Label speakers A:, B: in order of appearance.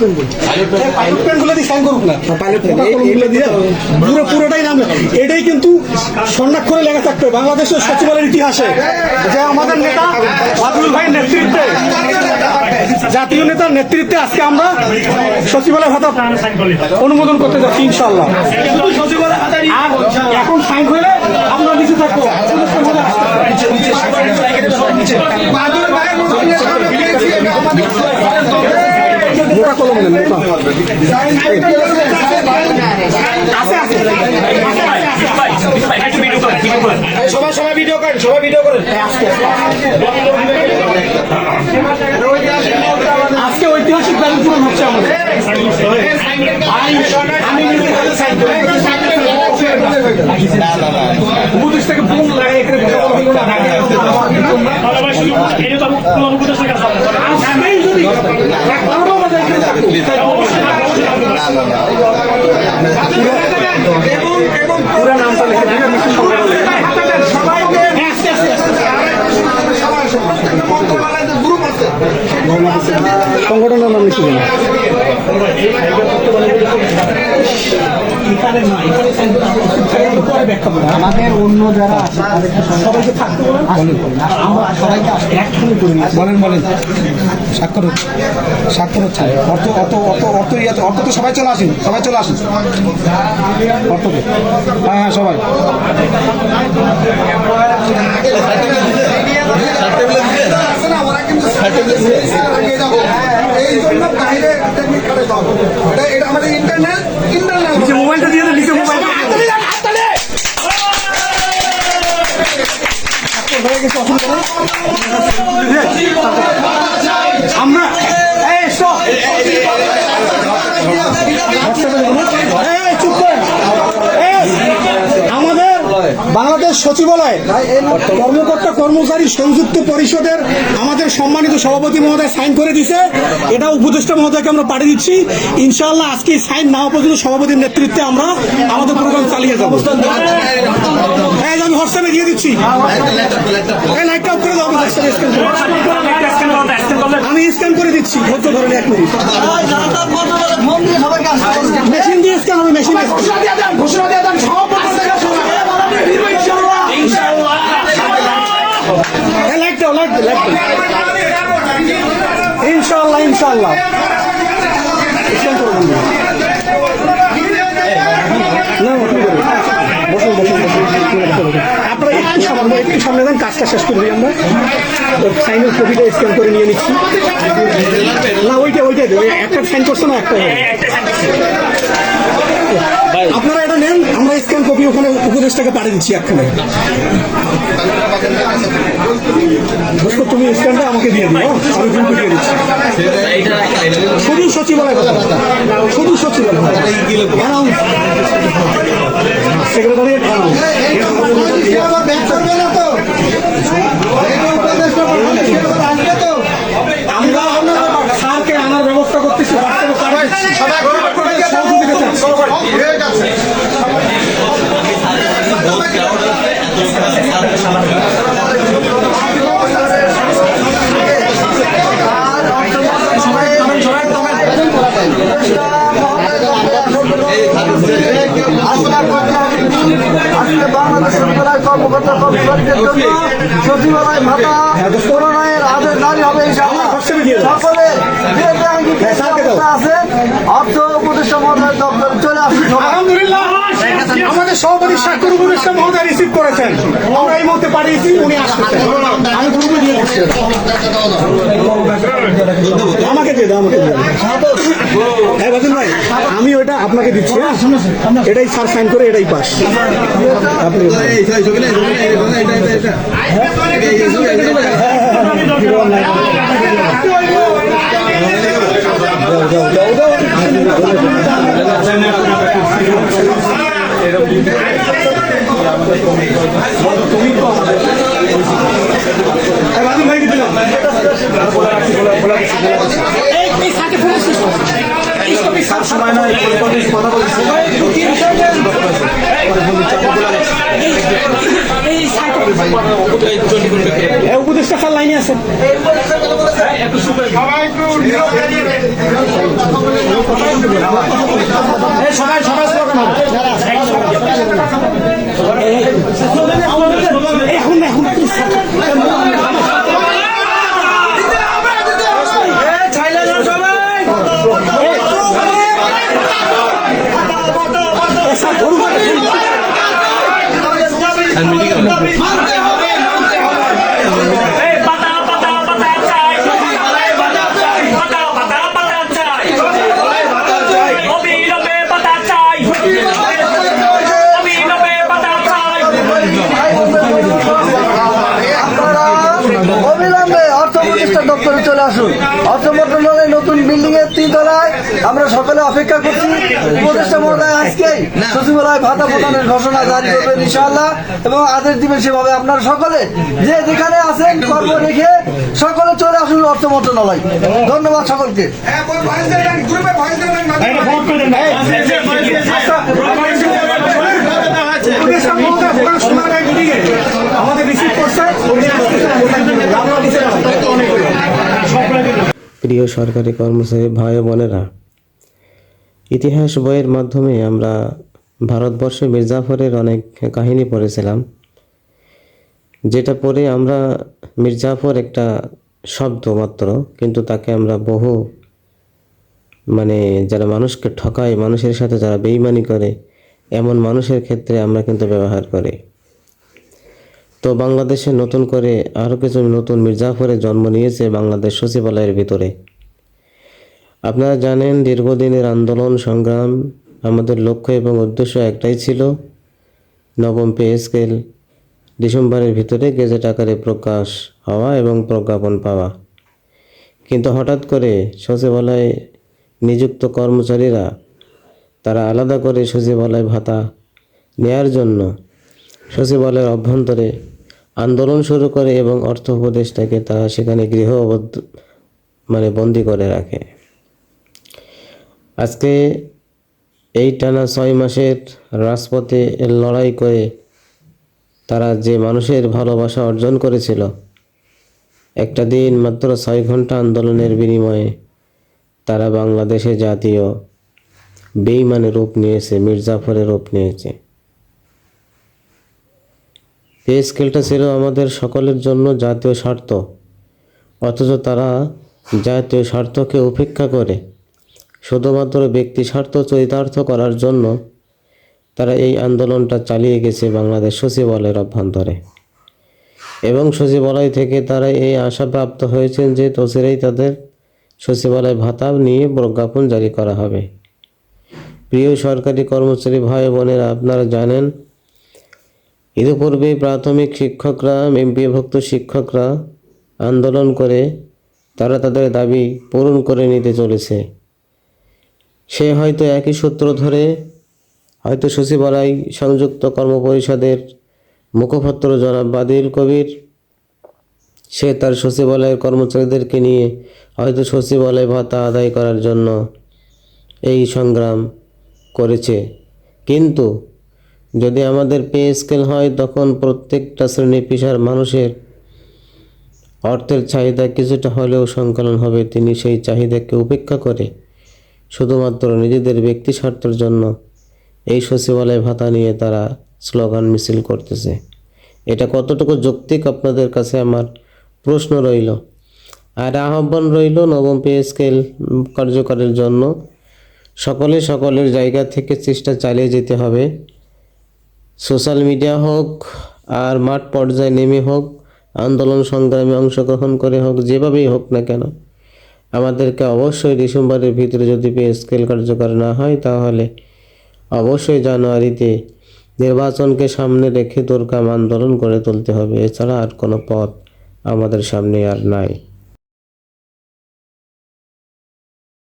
A: Pilot প্যান্টগুলো দিয়ে sign করুক না।
B: পাইলট প্যান্ট,
A: মোটা দিয়ে পুরো পুরোটাই নাম এটাই কিন্তু স্বর্ণাক্ষরে লেখা থাকবে বাংলাদেশের সচিবালয়ের ইতিহাসে। যে আমাদের নেতা বাদুল ভাইয়ের নেতৃত্বে জাতীয় নেতার নেতৃত্বে আজকে আমরা সচিবালয় ভাতা অনুমোদন করতে যাচ্ছি ইনশাল্লাহ এখন সাইন হলে আমরা নিচে থাকব। মোটা কলম নেন মোটা আছে আছে
B: সবাই সবাই ভিডিও করেন সবাই ভিডিও করেন।
A: আজকে ঐতিহাসিক দাবি পূরণ হচ্ছে আমাদের। আমি আমি নিজে হাতে উপদেশ থেকে বোম লাগাই এখানে যদি পুরো নামটা লিখে। হ্যাঁ, আস্তে, আস্তে। সংগঠনের নাম লিখে দিন না এখানে sign করতে হবে। পরে ব্যাখ্যা করব।
C: আমাদের অন্য যারা
A: বলেন
B: বলেন। স্বাক্ষর স্বাক্ষর হচ্ছে। অর্থ অত অত অর্থ ইয়াতে অর্থ তো সবাই চলে আসেন, সবাই চলে আসেন। অর্থ হ্যাঁ হ্যাঁ সবাই।
D: এই জন্য বাইরে এটা- আমাদের ইন্টারনেট ইন্টারনেট
A: মোবাইলটা দিয়ে নিচে মোবাইল আমরা এই stop! এই, চুপ কর। এই, আমাদের সচিবালয় কর্মকর্তা কর্মচারী সংযুক্ত পরিষদের আমাদের সম্মানিত সভাপতি মহোদয় সাইন করে দিছে। এটা উপদেষ্টা মহোদয়কে আমরা পাঠিয়ে দিচ্ছি। ইনশাআল্লাহ আজকে সাইন না হওয়া পর্যন্ত সভাপতির নেতৃত্বে আমরা আমাদের প্রোগ্রাম চালিয়ে যাব। হ্যাঁ আমি হোয়াটসঅ্যাপে দিয়ে দিচ্ছি। লাইটটা অফ করে দাও আমি স্ক্যান করে দিচ্ছি। ধৈর্য ধরেন এক মিনিট। মেশিন দিয়ে স্ক্যান হবে মেশিন ঘোষণা দিয়ে দেন ঘোষণা দিয়ে দেন লাইটটা লাইট লাইট ইনশাল্লাহ ইনশাল্লাহ বসুন আপনারা একটু সামনে একটু সামনে দেন, কাজটা শেষ করে দিই আমরা। সাইনের কপিটা স্ক্যান করে নিয়ে নিচ্ছি। না, ওইটা, ওইটাই দেবো। একটা সাইন না একটা আপনারা এটা নেন, আমরা স্ক্যান কপি ওখানে উপদেশটাকে পাঠিয়ে দিচ্ছি একখানে। দোস্ত তুমি স্ক্যানটা আমাকে দিয়ে দিও হ্যাঁ? আমি কিন্তু দিয়ে দিচ্ছি শুধু সচিবালয় কথা শুধু সচিবালয় সেক্রেটারিয়েট
D: ব্যাক করবে না তো এটা উপদেষ্টা বলবে, সেটা তো আসবে তো
A: আমরা স্যারকে আনার ব্যবস্থা করতেছি হোয়াটসঅ্যাপে পাঠাচ্ছি। সহযোগিতা চাচ্ছি।
D: আজকে বাংলাদেশ কর্মকর্তা কর্মচারীদের জন্য সচিবালয় ভাতা প্রণয়নের আদেশ জারি হবে। সকলে যে
A: হ্যাঁ,
D: আছে অর্থ উপদেষ্টা মহোদয় দপ্তরে চলে।
A: আলহামদুলিল্লাহ আমাদের সভাপতি স্বাক্ষর উপদেষ্টা মহোদয় রিসিভ করেছেন। আমরা এই মুহূর্তে পাঠিয়েছি উনি আসতেছেন আমি দিচ্ছি। আমাকে দিয়ে দাও আমাকে দিয়ে হ্যাঁ ভাই আমি ওটা আপনাকে দিচ্ছি। হ্যাঁ? এটাই স্যার সাইন করে এটাই পাস আপনি হ্যাঁ, বাদুল এই সব সময় নয় কথা বলছি উপদেষ্টা লাইনে আছেন
D: অর্থ প্রতিষ্ঠান দপ্তরে চলে আসুন। অর্থ মন্ত্রণালয় আমরা সকলে অপেক্ষা করছি। উপদেষ্টা মহোদয় আজকেই সচিবালয় ভাতা প্রদানের ঘোষণা জারি করবেন ইনশাআল্লাহ এবং আদেশ দিবেন সেভাবে আপনারা সকলে। যে যেখানে আছেন কর্ম রেখে সকলে চলে আসুন অর্থ মন্ত্রণালয়। ধন্যবাদ সকলকে।
A: আমাদের রিসিভ করছে
E: প্রিয় সরকারি কর্মচারী ভাই ও বোনেরা ইতিহাস বইয়ের মাধ্যমে আমরা ভারতবর্ষে মির্জাফরের অনেক কাহিনী পড়েছিলাম। যেটা পড়ে আমরা মির্জাফর একটা শব্দ মাত্র, কিন্তু তাকে আমরা বহু মানে যারা মানুষকে ঠকায়, মানুষের সাথে যারা বেইমানি করে, এমন মানুষের ক্ষেত্রে আমরা কিন্তু ব্যবহার করি। তো বাংলাদেশে নতুন করে আরও কিছু নতুন মির্জাফরের জন্ম নিয়েছে বাংলাদেশ সচিবালয়ের ভিতরে। আপনারা জানেন দীর্ঘদিনের আন্দোলন, সংগ্রাম আমাদের লক্ষ্য এবং উদ্দেশ্য একটাই ছিল নবম পে স্কেল, ডিসেম্বরের ভিতরে গেজেট আকারে প্রকাশ হওয়া এবং প্রজ্ঞাপন পাওয়া। কিন্তু হঠাৎ করে সচিবালয়ে নিযুক্ত কর্মচারীরা তারা আলাদা করে সচিবালয় ভাতা নেয়ার জন্য সচিবালয়ের অভ্যন্তরে আন্দোলন শুরু করে এবং অর্থ উপদেষ্টাকে তারা সেখানে গৃহ অবদ্ধ মানে বন্দি করে রাখে। আজকে এই টানা ছয় মাসের রাজপথে লড়াই করে তারা যে মানুষের ভালোবাসা অর্জন করেছিল, একটা দিন মাত্র ছয় ঘণ্টা আন্দোলনের বিনিময়ে তারা বাংলাদেশে জাতীয় বেইমানের রূপ নিয়েছে, মির্জাফরের রূপ নিয়েছে। পে স্কেলটা ছিল আমাদের সকলের জন্য জাতীয় স্বার্থ, অথচ তারা জাতীয় স্বার্থকে উপেক্ষা করে শুধুমাত্র ব্যক্তি স্বার্থ চরিতার্থ করার জন্য তারা এই আন্দোলনটা চালিয়ে গেছে বাংলাদেশ সচিবালয়ের অভ্যন্তরে। এবং সচিবালয় থেকে তারা এই আশা প্রাপ্ত হয়েছেন যে তসিরেই তাদের সচিবালয় ভাতা নিয়ে প্রজ্ঞাপন জারি করা হবে। প্রিয় সরকারি কর্মচারী ভাই বোনেরা, আপনারা জানেন ইতিপূর্বে প্রাথমিক শিক্ষকরা এমপিভুক্ত শিক্ষকরা আন্দোলন করে তারা তাদের দাবি পূরণ করে নিতে চলেছে। সে হয়তো একই সূত্র ধরে হয়তো সচিবালয় সংযুক্ত কর্মপরিষদের মুখপাত্র জনাব বাদিল কবির। সে তার সচিবালয়ের কর্মচারীদেরকে নিয়ে হয়তো সচিবালয় ভাতা আদায় করার জন্য এই সংগ্রাম করেছে। কিন্তু যদি আমাদের পে স্কেল হয়, তখন প্রত্যেকটা শ্রেণি পেশার মানুষের অর্থের চাহিদা কিছুটা হলেও সংকলন হবে। তিনি সেই চাহিদাকে উপেক্ষা করে শুধুমাত্র নিজেদের ব্যক্তি স্বার্থের জন্য এই সচিবালয় ভাতা নিয়ে তারা স্লোগান মিছিল করতেছে। এটা কতটুকু যৌক্তিক আপনাদের কাছে আমার প্রশ্ন রইল। আর আহ্বান রইল নবম পে স্কেল কার্যকরের জন্য। সকলে সকলের জায়গা থেকে চেষ্টা চালিয়ে যেতে হবে। সোশ্যাল মিডিয়া হোক আর মাঠ পর্যায়ে নেমে হোক, আন্দোলন সংগ্রামে অংশগ্রহণ করে হোক, যেভাবেই হোক না কেন আমাদেরকে অবশ্যই ডিসেম্বরের ভিতরে যদি পে স্কেল কার্যকর না হয়, তাহলে অবশ্যই জানুয়ারিতে নির্বাচনকে সামনে রেখে দুর্গাম আন্দোলন গড়ে তুলতে হবে। এছাড়া আর কোনো পথ আমাদের সামনে আর নাই।